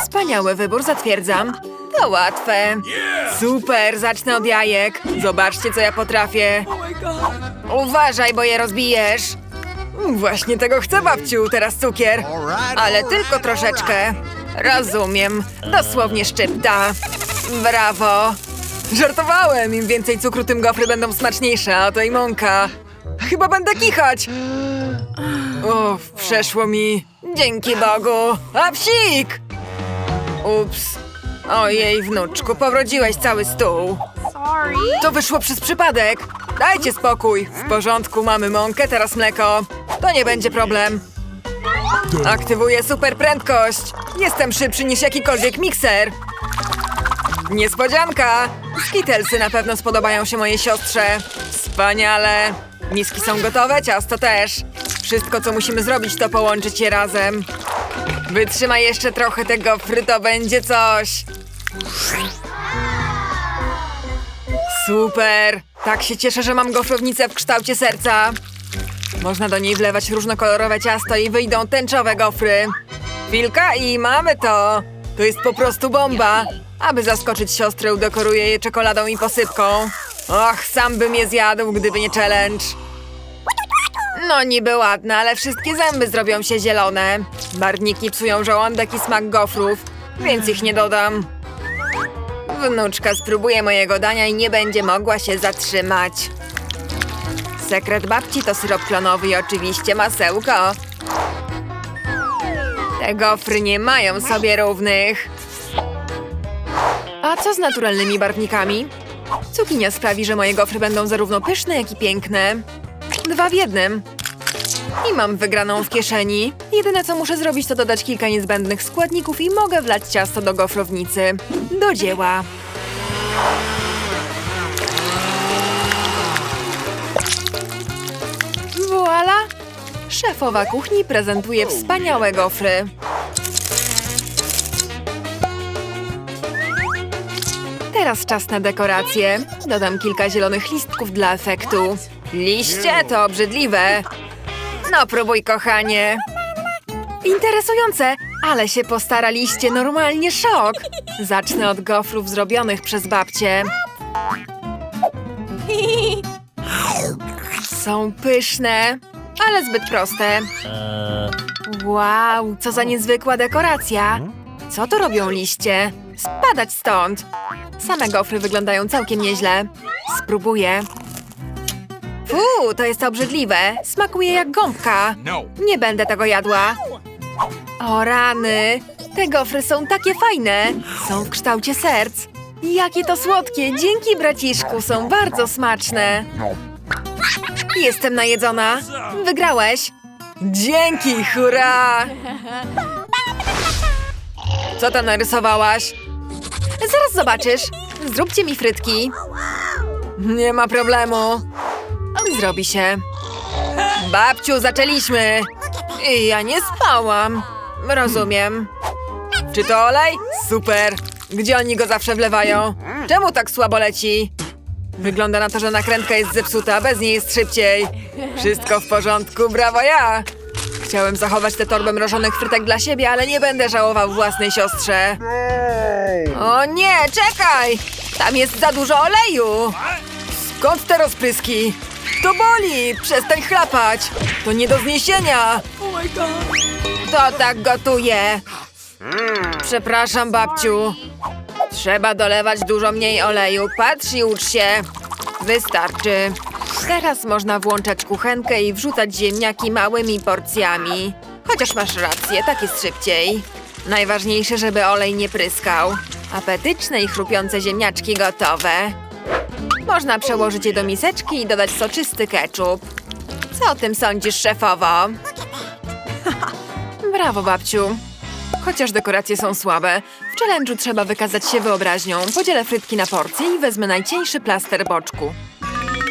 Wspaniały wybór, zatwierdzam. To łatwe. Super, zacznę od jajek. Zobaczcie, co ja potrafię. Uważaj, bo je rozbijesz. Właśnie tego chcę, babciu, teraz cukier. Ale tylko troszeczkę. Rozumiem. Dosłownie szczypta. Brawo. Żartowałem. Im więcej cukru, tym gofry będą smaczniejsze, a to i mąka. Chyba będę kichać. Uff, przeszło mi. Dzięki Bogu. A psik! Ups. Ojej, wnuczku, powrodziłeś cały stół. Sorry. To wyszło przez przypadek. Dajcie spokój. W porządku, mamy mąkę, teraz mleko. To nie będzie problem. Aktywuję super prędkość. Jestem szybszy niż jakikolwiek mikser. Niespodzianka! Skittlesy na pewno spodobają się mojej siostrze. Wspaniale! Miski są gotowe, ciasto też. Wszystko, co musimy zrobić, to połączyć je razem. Wytrzymaj jeszcze trochę tego fry, to będzie coś. Super! Tak się cieszę, że mam gofrownicę w kształcie serca. Można do niej wlewać różnokolorowe ciasto i wyjdą tęczowe gofry. Chwilka i mamy to! To jest po prostu bomba! Aby zaskoczyć siostrę, dekoruję je czekoladą i posypką. Och, sam bym je zjadł, gdyby nie challenge. No niby ładne, ale wszystkie zęby zrobią się zielone. Barwniki psują żołądek i smak gofrów, więc ich nie dodam. Wnuczka spróbuje mojego dania i nie będzie mogła się zatrzymać. Sekret babci to syrop klonowy i oczywiście masełko. Te gofry nie mają sobie równych. A co z naturalnymi barwnikami? Cukinia sprawi, że moje gofry będą zarówno pyszne, jak i piękne. Dwa w jednym. I mam wygraną w kieszeni. Jedyne co muszę zrobić to dodać kilka niezbędnych składników i mogę wlać ciasto do gofrownicy. Do dzieła. Voila! Szefowa kuchni prezentuje wspaniałe gofry. Teraz czas na dekoracje. Dodam kilka zielonych listków dla efektu. Liście to obrzydliwe. No próbuj, kochanie. Interesujące, ale się postaraliście, normalnie szok. Zacznę od gofrów zrobionych przez babcię. Są pyszne, ale zbyt proste. Wow, co za niezwykła dekoracja. Co tu robią liście? Spadać stąd. Same gofry wyglądają całkiem nieźle. Spróbuję. Fuu, to jest obrzydliwe. Smakuje jak gąbka. No. Nie będę tego jadła. O rany! Te gofry są takie fajne. Są w kształcie serc. Jakie to słodkie. Dzięki, braciszku. Są bardzo smaczne. Jestem najedzona. Wygrałeś. Dzięki, hurra! Co tam narysowałaś? Zaraz zobaczysz. Zróbcie mi frytki. Nie ma problemu. Zrobi się. Babciu, zaczęliśmy. Ja nie spałam. Rozumiem. Czy to olej? Super. Gdzie oni go zawsze wlewają? Czemu tak słabo leci? Wygląda na to, że nakrętka jest zepsuta, bez niej jest szybciej. Wszystko w porządku, brawo ja! Chciałem zachować tę torbę mrożonych frytek dla siebie, ale nie będę żałował własnej siostrze. O nie, czekaj! Tam jest za dużo oleju! Skąd te rozpryski? To boli! Przestań chlapać! To nie do zniesienia! To tak gotuje! Przepraszam, babciu. Trzeba dolewać dużo mniej oleju. Patrz i ucz się. Wystarczy. Teraz można włączać kuchenkę i wrzucać ziemniaki małymi porcjami. Chociaż masz rację, tak jest szybciej. Najważniejsze, żeby olej nie pryskał. Apetyczne i chrupiące ziemniaczki gotowe. Można przełożyć je do miseczki i dodać soczysty ketchup. Co o tym sądzisz, szefowo? Brawo, babciu. Chociaż dekoracje są słabe, w challenge'u trzeba wykazać się wyobraźnią. Podzielę frytki na porcje i wezmę najcieńszy plaster boczku.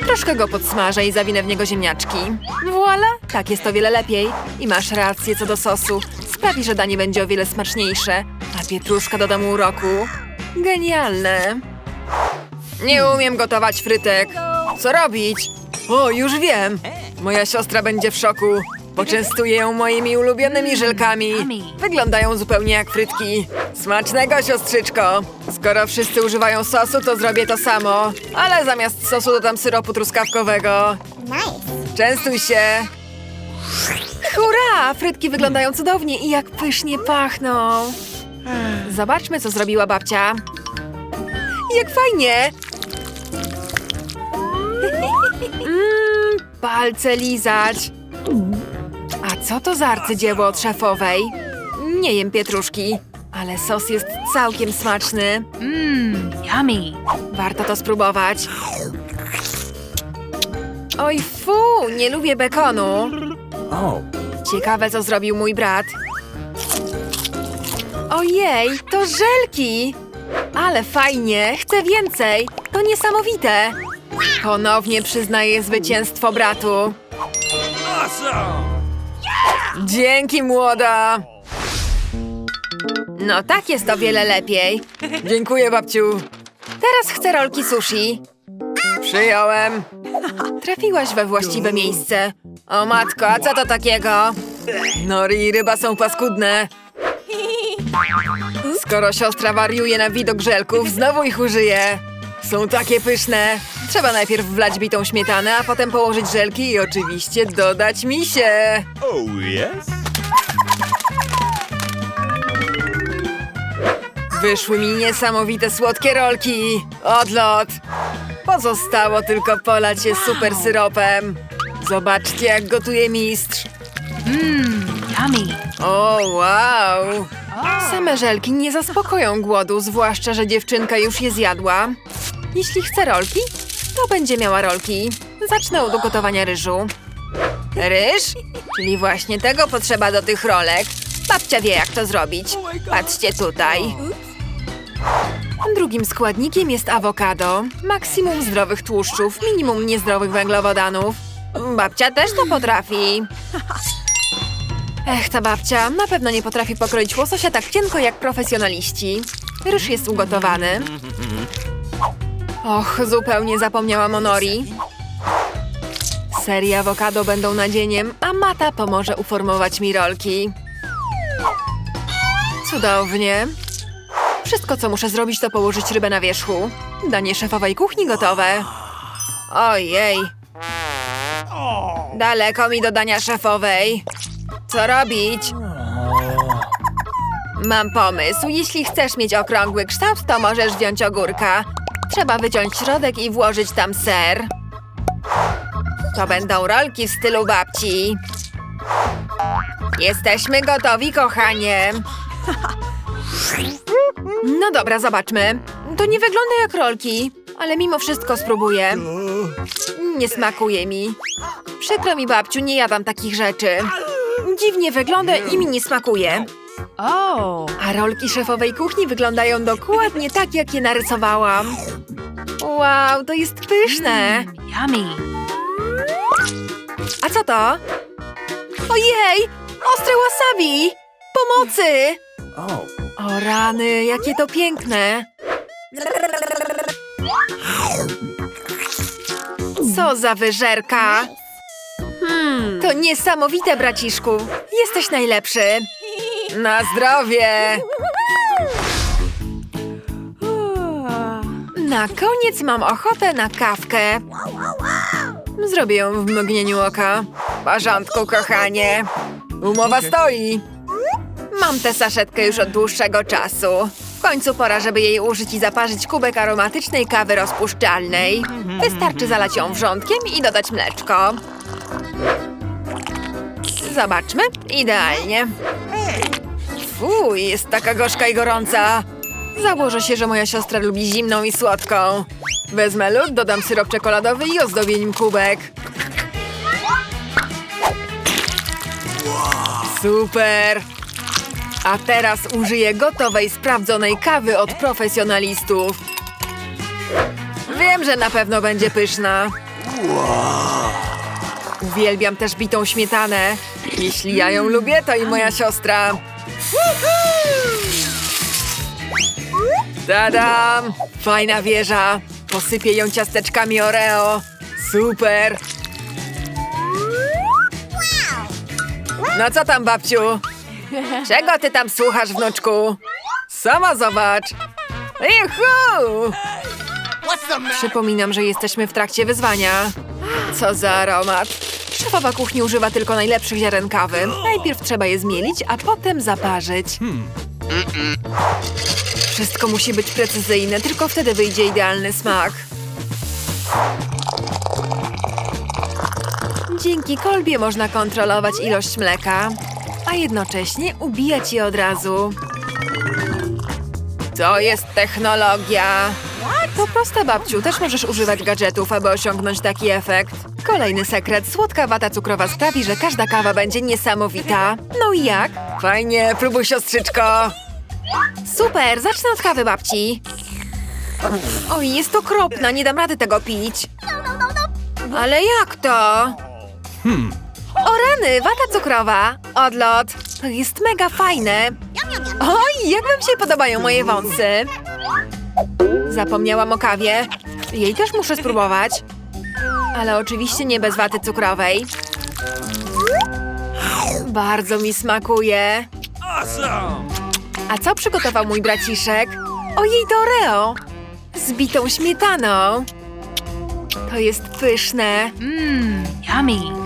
Troszkę go podsmażę i zawinę w niego ziemniaczki. Voila! Tak jest o wiele lepiej. I masz rację co do sosu. Sprawi, że danie będzie o wiele smaczniejsze. A pietruszka doda mu uroku. Genialne. Nie umiem gotować frytek. Co robić? O, już wiem. Moja siostra będzie w szoku. Poczęstuję ją moimi ulubionymi żelkami. Wyglądają zupełnie jak frytki. Smacznego, siostrzyczko! Skoro wszyscy używają sosu, to zrobię to samo. Ale zamiast sosu dodam syropu truskawkowego. Częstuj się! Hurra! Frytki wyglądają cudownie i jak pysznie pachną. Zobaczmy, co zrobiła babcia. Jak fajnie! Mmm, palce lizać. A co to za arcydzieło od szefowej? Nie jem pietruszki, ale sos jest całkiem smaczny. Mmm, yummy. Warto to spróbować. Oj, fu, nie lubię bekonu. Ciekawe, co zrobił mój brat. Ojej, to żelki! Ale fajnie, chcę więcej. To niesamowite. Ponownie przyznaję zwycięstwo bratu. Dzięki, młoda! No tak jest o wiele lepiej. Dziękuję, babciu. Teraz chcę rolki sushi. Przyjąłem. Trafiłaś we właściwe miejsce. O matko, a co to takiego? Nori i ryba są paskudne. Skoro siostra wariuje na widok żelków, znowu ich użyje. Są takie pyszne. Trzeba najpierw wlać bitą śmietanę, a potem położyć żelki i oczywiście dodać misie. Oh, yes? Wyszły mi niesamowite słodkie rolki. Odlot. Pozostało tylko polać je super syropem. Zobaczcie, jak gotuje mistrz. Mmm, yummy. O, wow! Same żelki nie zaspokoją głodu, zwłaszcza, że dziewczynka już je zjadła. Jeśli chce rolki, to będzie miała rolki. Zacznę od ugotowania ryżu. Ryż? Czyli właśnie tego potrzeba do tych rolek. Babcia wie, jak to zrobić. Patrzcie tutaj. Drugim składnikiem jest awokado. Maksimum zdrowych tłuszczów, minimum niezdrowych węglowodanów. Babcia też to potrafi. Ech, ta babcia na pewno nie potrafi pokroić łososia tak cienko jak profesjonaliści. Ryż jest ugotowany. Och, zupełnie zapomniałam o nori. Awokado będą nadzieniem, a Mata pomoże uformować mi rolki. Cudownie. Wszystko, co muszę zrobić, to położyć rybę na wierzchu. Danie szefowej kuchni gotowe. Ojej. Daleko mi do dania szefowej. Co robić? Mam pomysł. Jeśli chcesz mieć okrągły kształt, to możesz wziąć ogórka. Trzeba wyciąć środek i włożyć tam ser. To będą rolki w stylu babci. Jesteśmy gotowi, kochanie. No dobra, zobaczmy. To nie wygląda jak rolki, ale mimo wszystko spróbuję. Nie smakuje mi. Przykro mi, babciu, nie jadam takich rzeczy. Dziwnie wygląda i mi nie smakuje. Oh. A rolki szefowej kuchni wyglądają dokładnie tak, jak je narysowałam. Wow, to jest pyszne. Yummy. A co to? Ojej! Ostre wasabi! Pomocy! O rany, jakie to piękne! Co za wyżerka! Hmm, to niesamowite, braciszku! Jesteś najlepszy! Na zdrowie! Na koniec mam ochotę na kawkę. Zrobię ją w mgnieniu oka. W porządku, kochanie. Umowa stoi. Mam tę saszetkę już od dłuższego czasu. W końcu pora, żeby jej użyć i zaparzyć kubek aromatycznej kawy rozpuszczalnej. Wystarczy zalać ją wrzątkiem i dodać mleczko. Zobaczmy. Idealnie. Fuj, jest taka gorzka i gorąca. Założę się, że moja siostra lubi zimną i słodką. Wezmę lód, dodam syrop czekoladowy i ozdobię nim kubek. Super! A teraz użyję gotowej, sprawdzonej kawy od profesjonalistów. Wiem, że na pewno będzie pyszna. Uwielbiam też bitą śmietanę. Jeśli ja ją lubię, to i moja siostra. Tadam! Fajna wieża. Posypię ją ciasteczkami Oreo. Super! No co tam, babciu? Czego ty tam słuchasz, wnuczku? Sama zobacz. Juhu! Przypominam, że jesteśmy w trakcie wyzwania. Co za aromat. Szefowa kuchni używa tylko najlepszych ziaren kawy. Najpierw trzeba je zmielić, a potem zaparzyć. Wszystko musi być precyzyjne, tylko wtedy wyjdzie idealny smak. Dzięki kolbie można kontrolować ilość mleka, a jednocześnie ubijać je od razu. To jest technologia. To proste, babciu. Też możesz używać gadżetów, aby osiągnąć taki efekt. Kolejny sekret. Słodka wata cukrowa sprawi, że każda kawa będzie niesamowita. No i jak? Fajnie, próbuj siostrzyczko. Super, zacznę od kawy babci. Oj, jest okropna, nie dam rady tego pić. Ale jak to? O rany, wata cukrowa. Odlot. To jest mega fajne. Oj, jak wam się podobają moje wąsy? Zapomniałam o kawie. Jej też muszę spróbować. Ale oczywiście nie bez waty cukrowej. Bardzo mi smakuje. A co przygotował mój braciszek? Ojej, to Oreo! Z bitą śmietaną. To jest pyszne. Mmm, yummy.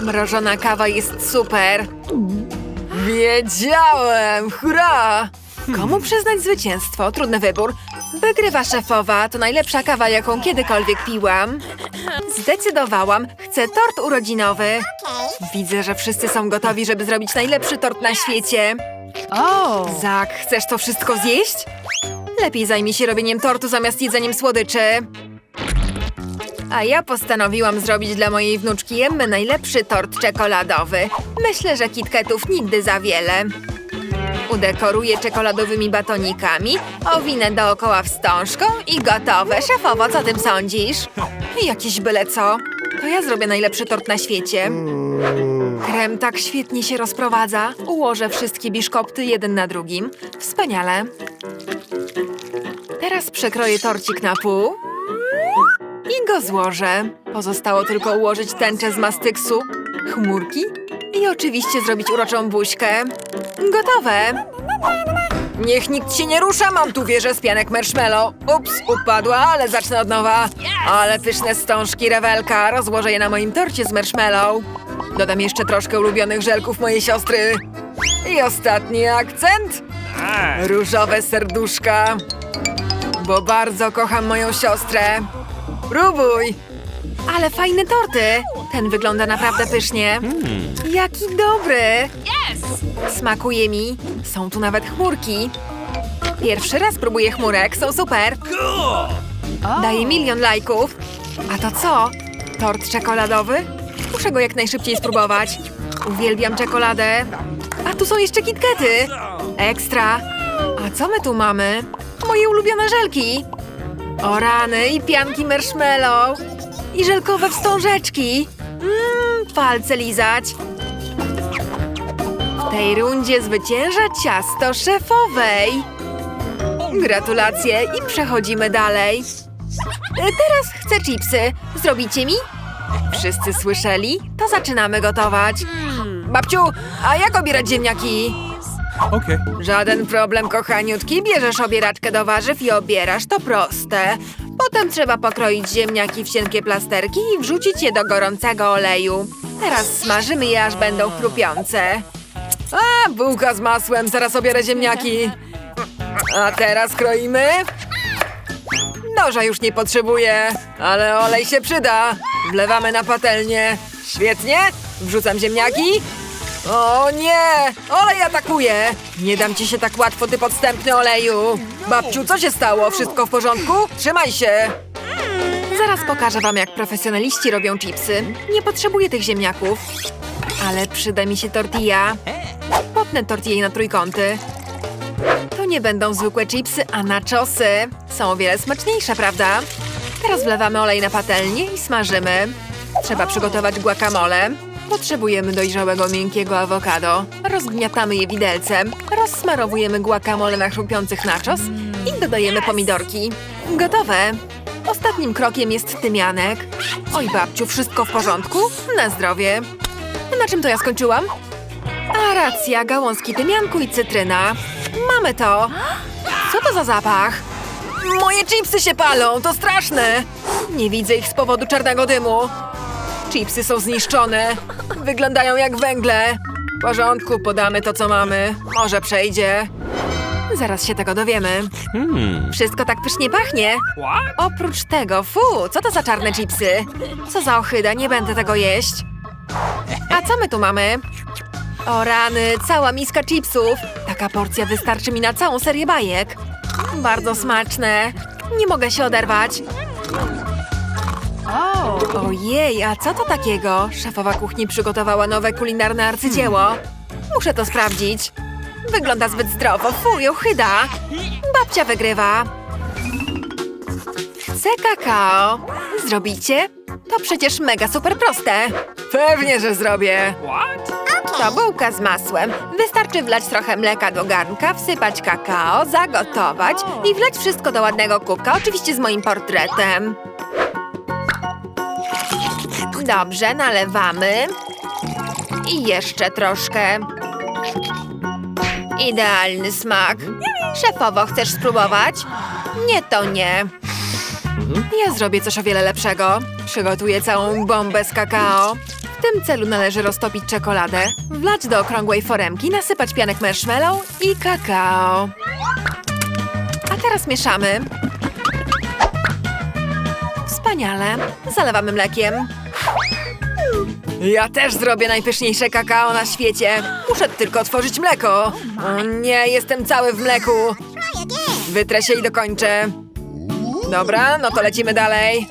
Mrożona kawa jest super. Wiedziałem! Hurra! Komu przyznać zwycięstwo? Trudny wybór. Wygrywa szefowa. To najlepsza kawa, jaką kiedykolwiek piłam. Zdecydowałam. Chcę tort urodzinowy. Widzę, że wszyscy są gotowi, żeby zrobić najlepszy tort na świecie. Oh. Zak, chcesz to wszystko zjeść? Lepiej zajmij się robieniem tortu zamiast jedzeniem słodyczy. A ja postanowiłam zrobić dla mojej wnuczki Emmy najlepszy tort czekoladowy. Myślę, że kitketów nigdy za wiele. Udekoruję czekoladowymi batonikami, owinę dookoła wstążką i gotowe. Szefowo, co tym sądzisz? Jakiś byle co. To ja zrobię najlepszy tort na świecie. Krem tak świetnie się rozprowadza. Ułożę wszystkie biszkopty jeden na drugim. Wspaniale. Teraz przekroję torcik na pół i go złożę. Pozostało tylko ułożyć tęczę z mastyksu, chmurki i oczywiście zrobić uroczą buźkę. Gotowe! Niech nikt się nie rusza, mam tu wieżę z pianek marshmallow. Ups, upadła, ale zacznę od nowa. Ale pyszne stążki rewelka, rozłożę je na moim torcie z marshmallow. Dodam jeszcze troszkę ulubionych żelków mojej siostry. I ostatni akcent. Różowe serduszka. Bo bardzo kocham moją siostrę. Próbuj! Ale fajne torty! Ten wygląda naprawdę pysznie. Jaki dobry! Smakuje mi. Są tu nawet chmurki. Pierwszy raz próbuję chmurek, są super. Daję milion lajków. A to co? Tort czekoladowy? Muszę go jak najszybciej spróbować. Uwielbiam czekoladę. A tu są jeszcze kitkety. Ekstra. A co my tu mamy? Moje ulubione żelki. O rany i pianki marshmallow. I żelkowe wstążeczki. Mmm, palce lizać. W tej rundzie zwycięża ciasto szefowej. Gratulacje i przechodzimy dalej. E, Teraz chcę chipsy. Zrobicie mi? Wszyscy słyszeli? To zaczynamy gotować. Babciu, a jak obierać ziemniaki? Okay. Żaden problem, kochaniutki. Bierzesz obieraczkę do warzyw i obierasz. To proste. Potem trzeba pokroić ziemniaki w cienkie plasterki i wrzucić je do gorącego oleju. Teraz smażymy je, aż będą chrupiące. A, bułka z masłem. Zaraz obierę ziemniaki. A teraz kroimy. Noża już nie potrzebuję, ale olej się przyda. Wlewamy na patelnię. Świetnie. Wrzucam ziemniaki. O nie! Olej atakuje! Nie dam ci się tak łatwo, ty podstępny oleju! Babciu, co się stało? Wszystko w porządku? Trzymaj się! Zaraz pokażę wam, jak profesjonaliści robią chipsy. Nie potrzebuję tych ziemniaków. Ale przyda mi się tortilla. Potnę tortillę na trójkąty. To nie będą zwykłe chipsy, a nachosy. Są o wiele smaczniejsze, prawda? Teraz wlewamy olej na patelnię i smażymy. Trzeba przygotować guacamole. Potrzebujemy dojrzałego, miękkiego awokado. Rozgniatamy je widelcem. Rozsmarowujemy guacamole na chrupiących nachos i dodajemy pomidorki. Gotowe. Ostatnim krokiem jest tymianek. Oj, babciu, wszystko w porządku? Na zdrowie. Na czym to ja skończyłam? A racja, gałązki tymianku i cytryna. Mamy to. Co to za zapach? Moje chipsy się palą, to straszne. Nie widzę ich z powodu czarnego dymu. Chipsy są zniszczone. Wyglądają jak węgle. W porządku, podamy to, co mamy. Może przejdzie. Zaraz się tego dowiemy. Wszystko tak pysznie pachnie. Oprócz tego, fu, co to za czarne chipsy? Co za ochyda, nie będę tego jeść. A co my tu mamy? O rany, cała miska chipsów. Taka porcja wystarczy mi na całą serię bajek. Bardzo smaczne. Nie mogę się oderwać. Oh. Ojej, a co to takiego? Szefowa kuchni przygotowała nowe kulinarne arcydzieło. Muszę to sprawdzić. Wygląda zbyt zdrowo, fuj, ochyda. Babcia wygrywa. Chcę kakao. Zrobicie? To przecież mega super proste. Pewnie, że zrobię. To bułka z masłem. Wystarczy wlać trochę mleka do garnka, wsypać kakao, zagotować i wlać wszystko do ładnego kubka, oczywiście z moim portretem. Dobrze, nalewamy. I jeszcze troszkę. Idealny smak. Szefowo, chcesz spróbować? Nie, to nie. Ja zrobię coś o wiele lepszego. Przygotuję całą bombę z kakao. W tym celu należy roztopić czekoladę, wlać do okrągłej foremki, nasypać pianek marshmallow i kakao. A teraz mieszamy. Wspaniale. Zalewamy mlekiem. Ja też zrobię najpyszniejsze kakao na świecie. Muszę tylko otworzyć mleko. O nie, jestem cały w mleku. Wytrę się i dokończę. Dobra, no to lecimy dalej.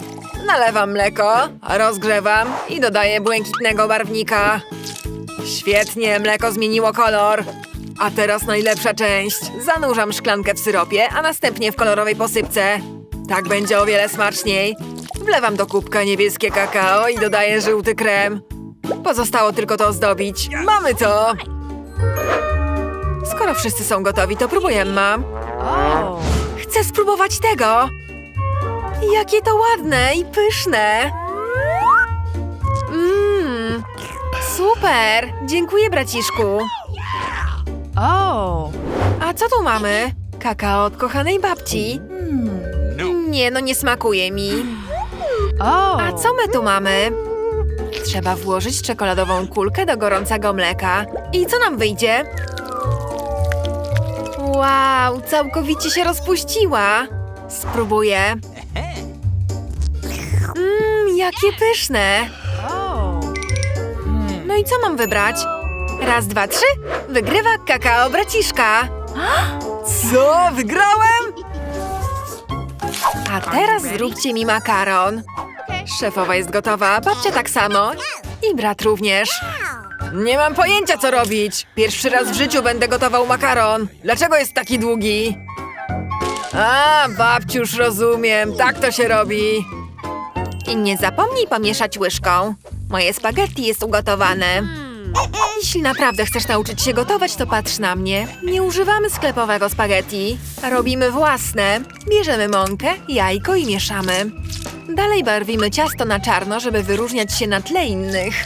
Nalewam mleko, rozgrzewam i dodaję błękitnego barwnika. Świetnie, mleko zmieniło kolor. A teraz najlepsza część. Zanurzam szklankę w syropie, a następnie w kolorowej posypce. Tak będzie o wiele smaczniej. Wlewam do kubka niebieskie kakao i dodaję żółty krem. Pozostało tylko to ozdobić. Mamy to! Skoro wszyscy są gotowi, to próbujemy, mam. Chcę spróbować tego! Jakie to ładne i pyszne! Mmm, super! Dziękuję, braciszku! Oh. A co tu mamy? Kakao od kochanej babci? Nie, no nie smakuje mi. A co my tu mamy? Trzeba włożyć czekoladową kulkę do gorącego mleka. I co nam wyjdzie? Wow, całkowicie się rozpuściła. Spróbuję. Mmm, jakie pyszne. No i co mam wybrać? Raz, dwa, trzy. Wygrywa kakao braciszka. Co? Wygrałem? A teraz zróbcie mi makaron. Szefowa jest gotowa, babcia tak samo. I brat również. Nie mam pojęcia, co robić. Pierwszy raz w życiu będę gotował makaron. Dlaczego jest taki długi? A, babciu, już rozumiem. Tak to się robi. I nie zapomnij pomieszać łyżką. Moje spaghetti jest ugotowane. Jeśli naprawdę chcesz nauczyć się gotować, to patrz na mnie. Nie używamy sklepowego spaghetti. Robimy własne. Bierzemy mąkę, jajko i mieszamy. Dalej barwimy ciasto na czarno, żeby wyróżniać się na tle innych.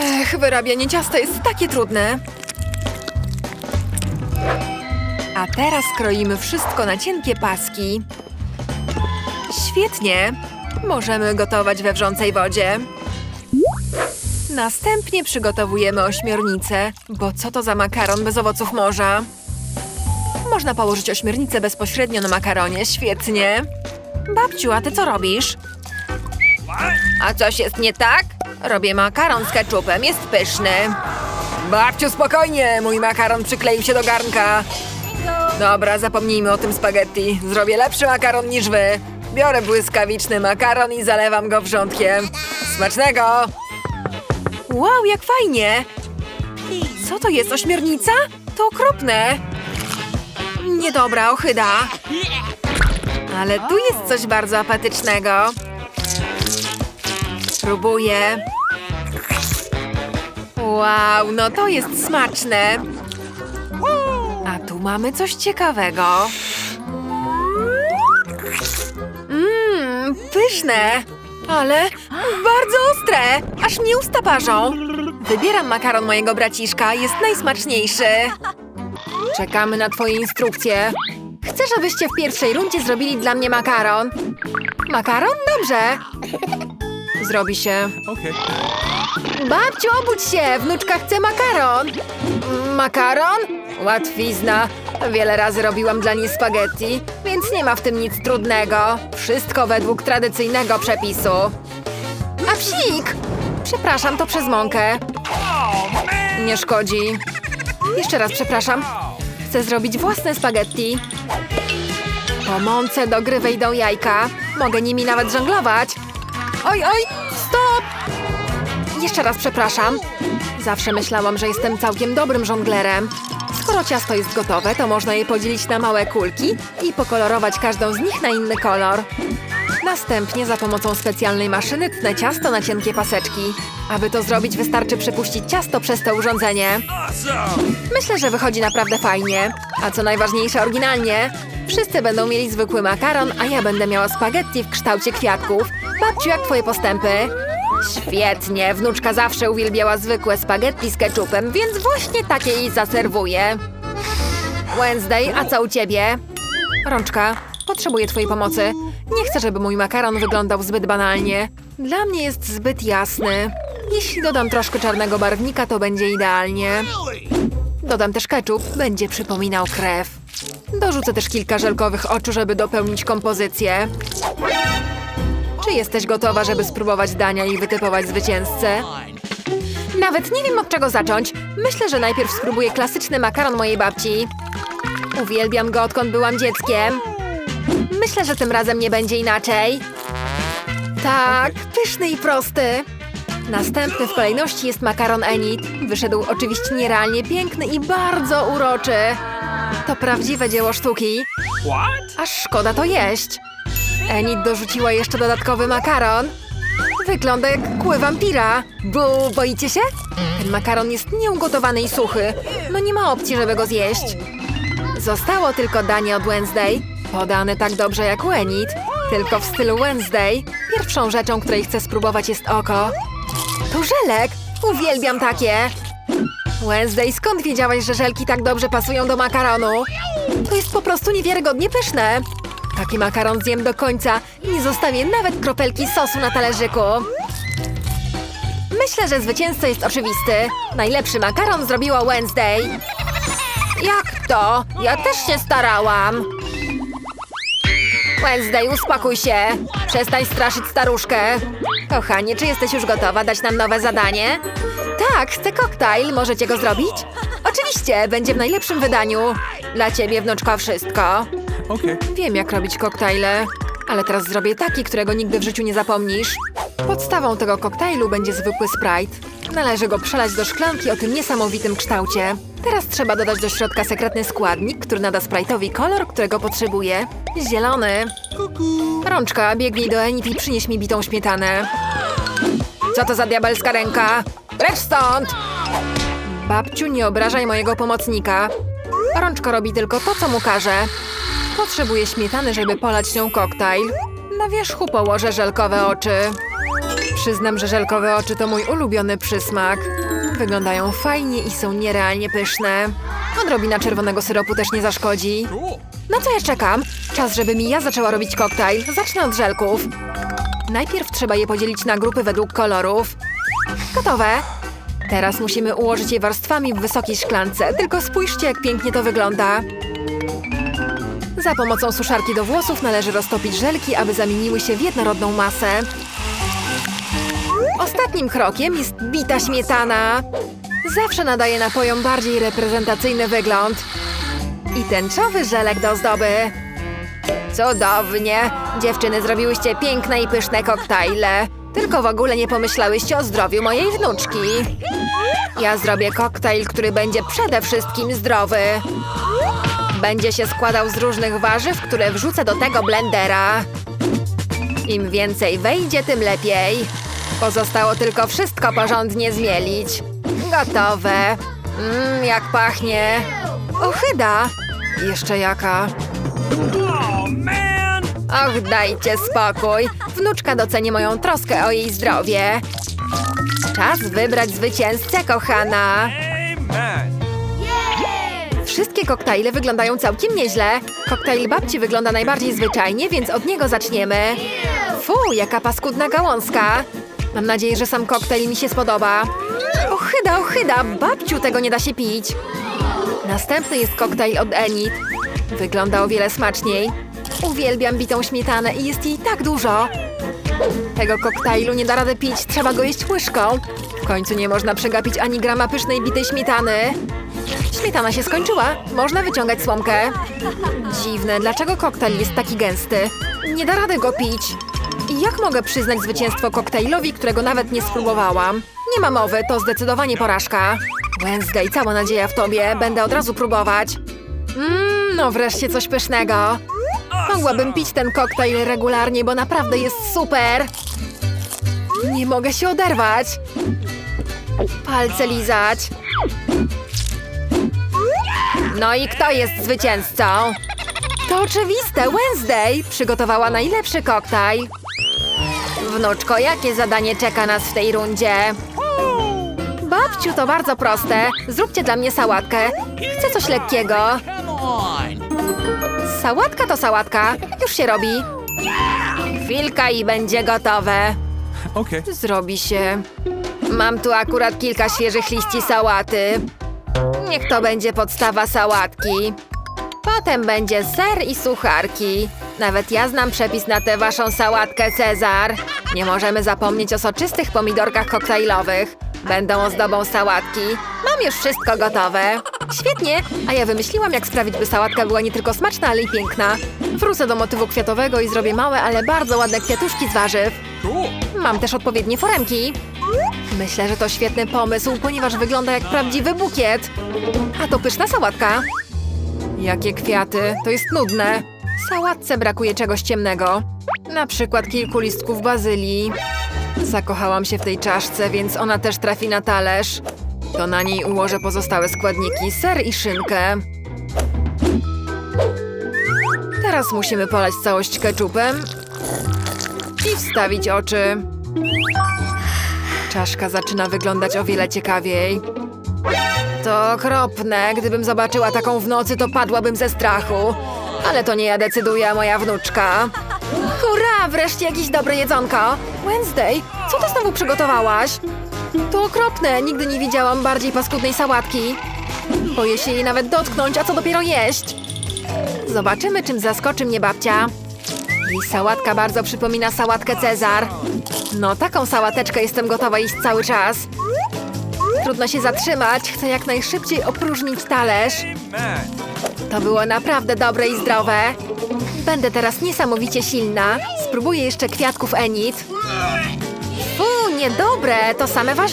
Ech, wyrabianie ciasta jest takie trudne. A teraz kroimy wszystko na cienkie paski. Świetnie. Możemy gotować we wrzącej wodzie. Następnie przygotowujemy ośmiornicę, bo co to za makaron bez owoców morza? Można położyć ośmiornicę bezpośrednio na makaronie, świetnie. Babciu, a ty co robisz? A coś jest nie tak? Robię makaron z keczupem, jest pyszny. Babciu, spokojnie, mój makaron przykleił się do garnka. Dobra, zapomnijmy o tym spaghetti. Zrobię lepszy makaron niż wy. Biorę błyskawiczny makaron i zalewam go wrzątkiem. Smacznego! Wow, jak fajnie! Co to jest, ośmiornica? To okropne! Niedobra, ochyda. Ale tu jest coś bardzo apetycznego. Próbuję. Wow, no to jest smaczne. A tu mamy coś ciekawego. Mmm, pyszne. Ale bardzo ostre! Aż mnie usta parzą. Wybieram makaron mojego braciszka, jest najsmaczniejszy. Czekamy na twoje instrukcje. Chcę, żebyście w pierwszej rundzie zrobili dla mnie makaron. Makaron? Dobrze. Zrobi się. Okay. Babciu, obudź się! Wnuczka chce makaron! Makaron? Łatwizna. Wiele razy robiłam dla niej spaghetti, więc nie ma w tym nic trudnego. Wszystko według tradycyjnego przepisu. A psik! Przepraszam, to przez mąkę. Nie szkodzi. Jeszcze raz przepraszam. Chcę zrobić własne spaghetti. Po mące do gry wejdą jajka. Mogę nimi nawet żonglować. Oj, oj, stop! Jeszcze raz przepraszam. Zawsze myślałam, że jestem całkiem dobrym żonglerem. Skoro ciasto jest gotowe, to można je podzielić na małe kulki i pokolorować każdą z nich na inny kolor. Następnie za pomocą specjalnej maszyny tnę ciasto na cienkie paseczki. Aby to zrobić, wystarczy przepuścić ciasto przez to urządzenie. Myślę, że wychodzi naprawdę fajnie. A co najważniejsze, oryginalnie. Wszyscy będą mieli zwykły makaron, a ja będę miała spaghetti w kształcie kwiatków. Babciu, jak twoje postępy? Świetnie, wnuczka zawsze uwielbiała zwykłe spaghetti z ketchupem, więc właśnie takie jej zaserwuję. Wednesday, a co u ciebie? Rączka, potrzebuję twojej pomocy. Nie chcę, żeby mój makaron wyglądał zbyt banalnie. Dla mnie jest zbyt jasny. Jeśli dodam troszkę czarnego barwnika, to będzie idealnie. Dodam też ketchup, będzie przypominał krew. Dorzucę też kilka żelkowych oczu, żeby dopełnić kompozycję. Czy jesteś gotowa, żeby spróbować dania i wytypować zwycięzcę? Nawet nie wiem od czego zacząć. Myślę, że najpierw spróbuję klasyczny makaron mojej babci. Uwielbiam go odkąd byłam dzieckiem. Myślę, że tym razem nie będzie inaczej. Tak, pyszny i prosty. Następny w kolejności jest makaron Enid. Wyszedł oczywiście nierealnie piękny i bardzo uroczy. To prawdziwe dzieło sztuki. Aż szkoda to jeść. Enid dorzuciła jeszcze dodatkowy makaron. Wygląda jak kły wampira. Bu, boicie się? Ten makaron jest nieugotowany i suchy. No nie ma opcji, żeby go zjeść. Zostało tylko danie od Wednesday. Podane tak dobrze jak u Enid. Tylko w stylu Wednesday. Pierwszą rzeczą, której chcę spróbować jest oko. To żelek! Uwielbiam takie! Wednesday, skąd wiedziałaś, że żelki tak dobrze pasują do makaronu? To jest po prostu niewiarygodnie pyszne. Taki makaron zjem do końca i nie zostawię nawet kropelki sosu na talerzyku. Myślę, że zwycięzca jest oczywisty. Najlepszy makaron zrobiła Wednesday. Jak to? Ja też się starałam. Wednesday, uspokój się. Przestań straszyć staruszkę. Kochanie, czy jesteś już gotowa dać nam nowe zadanie? Tak, chcę koktajl. Możecie go zrobić? Oczywiście, będzie w najlepszym wydaniu. Dla ciebie, wnuczko, wszystko. Okay. Wiem, jak robić koktajle, ale teraz zrobię taki, którego nigdy w życiu nie zapomnisz. Podstawą tego koktajlu będzie zwykły Sprite. Należy go przelać do szklanki o tym niesamowitym kształcie. Teraz trzeba dodać do środka sekretny składnik, który nada Sprite'owi kolor, którego potrzebuję. Zielony. Rączka, biegnij do Enid i przynieś mi bitą śmietanę. Co to za diabelska ręka? Precz stąd! Babciu, nie obrażaj mojego pomocnika. Rączko robi tylko to, co mu każe. Potrzebuję śmietany, żeby polać nią koktajl. Na wierzchu położę żelkowe oczy. Przyznam, że żelkowe oczy to mój ulubiony przysmak. Wyglądają fajnie i są nierealnie pyszne. Odrobina czerwonego syropu też nie zaszkodzi. Na co ja czekam? Czas, żeby mi ja zaczęła robić koktajl. Zacznę od żelków. Najpierw trzeba je podzielić na grupy według kolorów. Gotowe. Teraz musimy ułożyć je warstwami w wysokiej szklance. Tylko spójrzcie, jak pięknie to wygląda. Za pomocą suszarki do włosów należy roztopić żelki, aby zamieniły się w jednorodną masę. Ostatnim krokiem jest bita śmietana. Zawsze nadaje napojom bardziej reprezentacyjny wygląd. I tęczowy żelek do ozdoby. Cudownie! Dziewczyny, zrobiłyście piękne i pyszne koktajle. Tylko w ogóle nie pomyślałyście o zdrowiu mojej wnuczki. Ja zrobię koktajl, który będzie przede wszystkim zdrowy. Będzie się składał z różnych warzyw, które wrzucę do tego blendera. Im więcej wejdzie, tym lepiej. Pozostało tylko wszystko porządnie zmielić. Gotowe. Mmm, jak pachnie. Ochyda. Jeszcze jaka. Och, dajcie spokój. Wnuczka doceni moją troskę o jej zdrowie. Czas wybrać zwycięzcę, kochana. Wszystkie koktajle wyglądają całkiem nieźle. Koktajl babci wygląda najbardziej zwyczajnie, więc od niego zaczniemy. Fu, jaka paskudna gałązka. Mam nadzieję, że sam koktajl mi się spodoba. Ochyda, ochyda, babciu, tego nie da się pić. Następny jest koktajl od Enid. Wygląda o wiele smaczniej. Uwielbiam bitą śmietanę i jest jej tak dużo. Tego koktajlu nie da rady pić, trzeba go jeść łyżką. W końcu nie można przegapić ani grama pysznej bitej śmietany. Śmietana się skończyła. Można wyciągać słomkę. Dziwne, dlaczego koktajl jest taki gęsty? Nie da rady go pić. Jak mogę przyznać zwycięstwo koktajlowi, którego nawet nie spróbowałam? Nie ma mowy, to zdecydowanie porażka. Wednesday, cała nadzieja w tobie. Będę od razu próbować. Mmm, no wreszcie coś pysznego. Mogłabym pić ten koktajl regularnie, bo naprawdę jest super. Nie mogę się oderwać. Palce lizać. No i kto jest zwycięzcą? To oczywiste, Wednesday przygotowała najlepszy koktajl. Wnuczko, jakie zadanie czeka nas w tej rundzie? Babciu, to bardzo proste. Zróbcie dla mnie sałatkę. Chcę coś lekkiego. Sałatka to sałatka. Już się robi. Chwilka i będzie gotowe. Okay. Zrobi się. Mam tu akurat kilka świeżych liści sałaty. Niech to będzie podstawa sałatki. Potem będzie ser i sucharki. Nawet ja znam przepis na tę waszą sałatkę Cezar. Nie możemy zapomnieć o soczystych pomidorkach koktajlowych. Będą ozdobą sałatki. Mam już wszystko gotowe. Świetnie, a ja wymyśliłam, jak sprawić, by sałatka była nie tylko smaczna, ale i piękna. Wrócę do motywu kwiatowego i zrobię małe, ale bardzo ładne kwiatuszki z warzyw. Mam też odpowiednie foremki. Myślę, że to świetny pomysł, ponieważ wygląda jak prawdziwy bukiet. A to pyszna sałatka. Jakie kwiaty, to jest nudne. Sałatce brakuje czegoś ciemnego. Na przykład kilku listków bazylii. Zakochałam się w tej czaszce, więc ona też trafi na talerz. To na niej ułożę pozostałe składniki, ser i szynkę. Teraz musimy polać całość keczupem i wstawić oczy. Czaszka zaczyna wyglądać o wiele ciekawiej. To okropne. Gdybym zobaczyła taką w nocy, to padłabym ze strachu. Ale to nie ja decyduję, moja wnuczka. Wreszcie jakieś dobre jedzonko. Wednesday, co ty znowu przygotowałaś? To okropne. Nigdy nie widziałam bardziej paskudnej sałatki. Boję się jej nawet dotknąć, a co dopiero jeść. Zobaczymy, czym zaskoczy mnie babcia. Jej sałatka bardzo przypomina sałatkę Cezar. No, taką sałateczkę jestem gotowa jeść cały czas. Trudno się zatrzymać, chcę jak najszybciej opróżnić talerz. To było naprawdę dobre i zdrowe. Będę teraz niesamowicie silna. Spróbuję jeszcze kwiatków Enid. Fu, niedobre, to same warzywa.